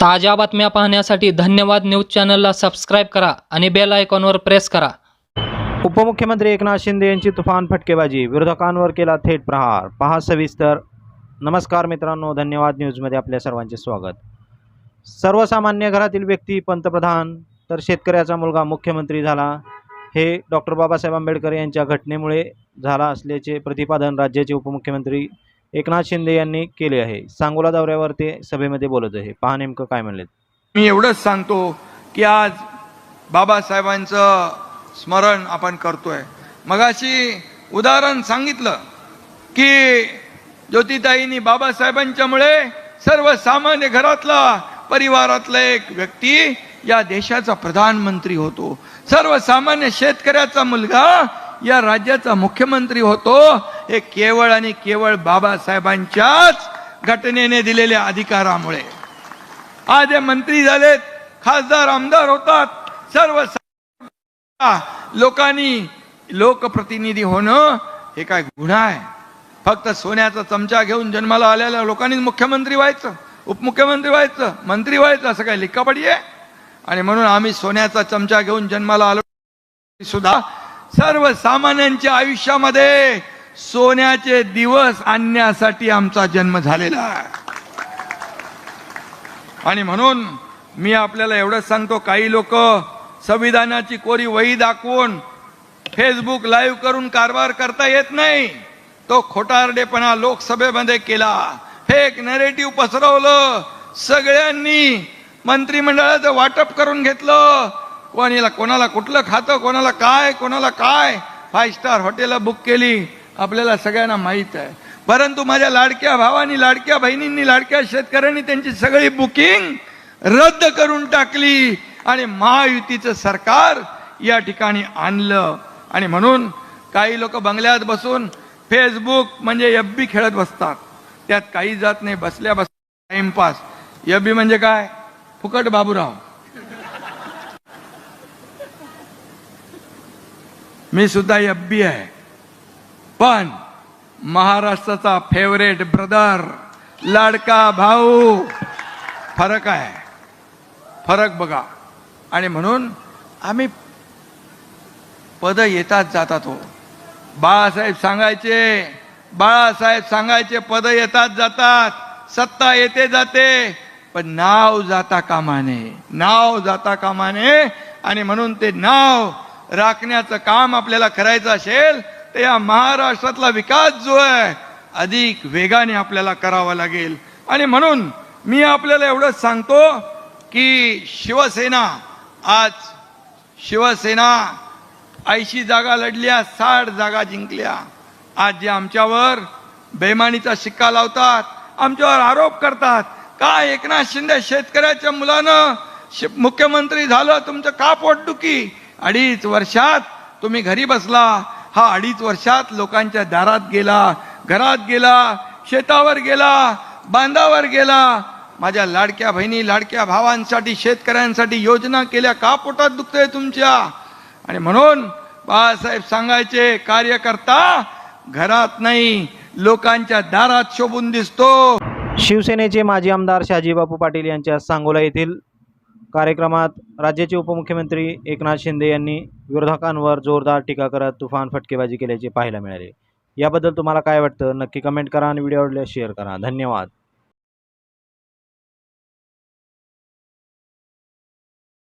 ताज्या बातम्या पाहण्यासाठी धन्यवाद न्यूज चॅनलला सबस्क्राईब करा आणि बेल आयकॉनवर प्रेस करा. उपमुख्यमंत्री एकनाथ शिंदे यांची तुफान फटकेबाजी. विरोधकांवर केला थेट प्रहार. पहा सविस्तर. नमस्कार मित्रांनो धन्यवाद न्यूजमध्ये आपल्या सर्वांचे स्वागत. सर्वसामान्य घरातील व्यक्ती पंतप्रधान तर शेतकऱ्याचा मुलगा मुख्यमंत्री झाला. हे डॉक्टर बाबासाहेब आंबेडकर यांच्या घटनेमुळे झाला असल्याचे प्रतिपादन राज्याचे उपमुख्यमंत्री एकनाथ शिंदे यांनी केले आहे. सांगोला दौऱ्यावर ते सभेमध्ये बोलत आहे. पहा नेमकं काय म्हणलेत. मी एवढंच सांगतो की आज बाबासाहेबांचं स्मरण आपण करतोय. मगाशी उदाहरण सांगितलं की ज्योतिताईंनी बाबासाहेबांच्यामुळे सर्वसामान्य घरातला परिवारातला एक व्यक्ती या देशाचा प्रधानमंत्री होतो. सर्वसामान्य शेतकऱ्याचा मुलगा या राज्याचा मुख्यमंत्री होतो हे केवळ आणि केवळ बाबासाहेबांच्याच घटनेने दिलेल्या अधिकारामुळे. आज हे मंत्री झालेत खासदार आमदार होतात सर्व लोकांनी लोकप्रतिनिधी होणं हे काय गुन्हा आहे? फक्त सोन्याचा चमचा घेऊन जन्माला आलेल्या लोकांनी मुख्यमंत्री व्हायचं उपमुख्यमंत्री व्हायचं मंत्री व्हायचं असं काय लिखापडी आहे? आणि म्हणून आम्ही सोन्याचा चमचा घेऊन जन्माला आलो सुद्धा सर्वसामान्यांच्या आयुष्यामध्ये सोन्याचे दिवस आणण्यासाठी आमचा जन्म झालेला आहे. आणि म्हणून मी आपल्याला एवढंच सांगतो काही लोक संविधानाची कोरी वही दाखवून फेसबुक लाईव्ह करून कारभार करता येत नाही. तो खोटारडेपणा लोकसभेमध्ये केला. फेक नरेटिव्ह पसरवलं. सगळ्यांनी मंत्रिमंडळाचं वाटप करून घेतलं. कोणीला कोणाला कुठलं खातं कोणाला काय कोणाला काय? फाय स्टार हॉटेल बुक केली. आपल्याला सगळ्यांना माहीत आहे. परंतु माझ्या लाडक्या भावानी लाडक्या बहिणींनी लाडक्या शेतकऱ्यांनी त्यांची सगळी बुकिंग रद्द करून टाकली. आणि महायुतीचं सरकार या ठिकाणी आणलं. आणि म्हणून काही लोक बंगल्यात बसून फेसबुक म्हणजे यब्बी बी खेळत बसतात. त्यात काही जात नाही. बसल्या बस टाइमपास यब्बी म्हणजे काय? फुकट बाबूराव. मी सुद्धा एफ बी आहे. पण महाराष्ट्राचा फेवरेट ब्रदर लाडका भाऊ फरक आहे. फरक बघा. आणि म्हणून आम्ही पद येतात जातात हो. बाळासाहेब सांगायचे बाळासाहेब सांगायचे पद येतात जातात. सत्ता येते जाते. पण नाव जाता कामाने. नाव जाता कामाने. आणि म्हणून ते नाव राखण्याचं काम आपल्याला करायचं असेल तर या महाराष्ट्रातला विकास जो आहे अधिक वेगाने आपल्याला करावा लागेल. आणि म्हणून मी आपल्याला एवढंच सांगतो की शिवसेना आज शिवसेना ऐंशी जागा लढल्या साठ जागा जिंकल्या. आज जे आमच्यावर बेमानीचा शिक्का लावतात आमच्यावर आरोप करतात का एकनाथ शिंदे शेतकऱ्याच्या मुलानं शि- मुख्यमंत्री झालं तुमचं का पोटदुखी अडीच वर्षात तुम्ही घरी बसला हा अडीच वर्षात लोकांच्या दारात गेला घरात गेला शेतावर गेला बांधावर गेला. माझ्या लाडक्या बहिणी लाडक्या भावांसाठी शेतकऱ्यांसाठी योजना केल्या का पोटात दुखतंय तुमच्या? आणि म्हणून बाळासाहेब सांगायचे कार्यकर्ता घरात नाही लोकांच्या दारात शोभून दिसतो. शिवसेनेचे माजी आमदार शाजीबापू पाटील यांच्या सांगोला येथील कार्यक्रमात राज्याचे उपमुख्यमंत्री एकनाथ शिंदे यांनी विरोधकांवर जोरदार टीका करत तुफान फटकेबाजी केल्याचे पाहायला मिळाले. याबद्दल तुम्हाला काय वाटतं? नक्की कमेंट करा आणि व्हिडिओ आवडल्यास शेअर करा. धन्यवाद.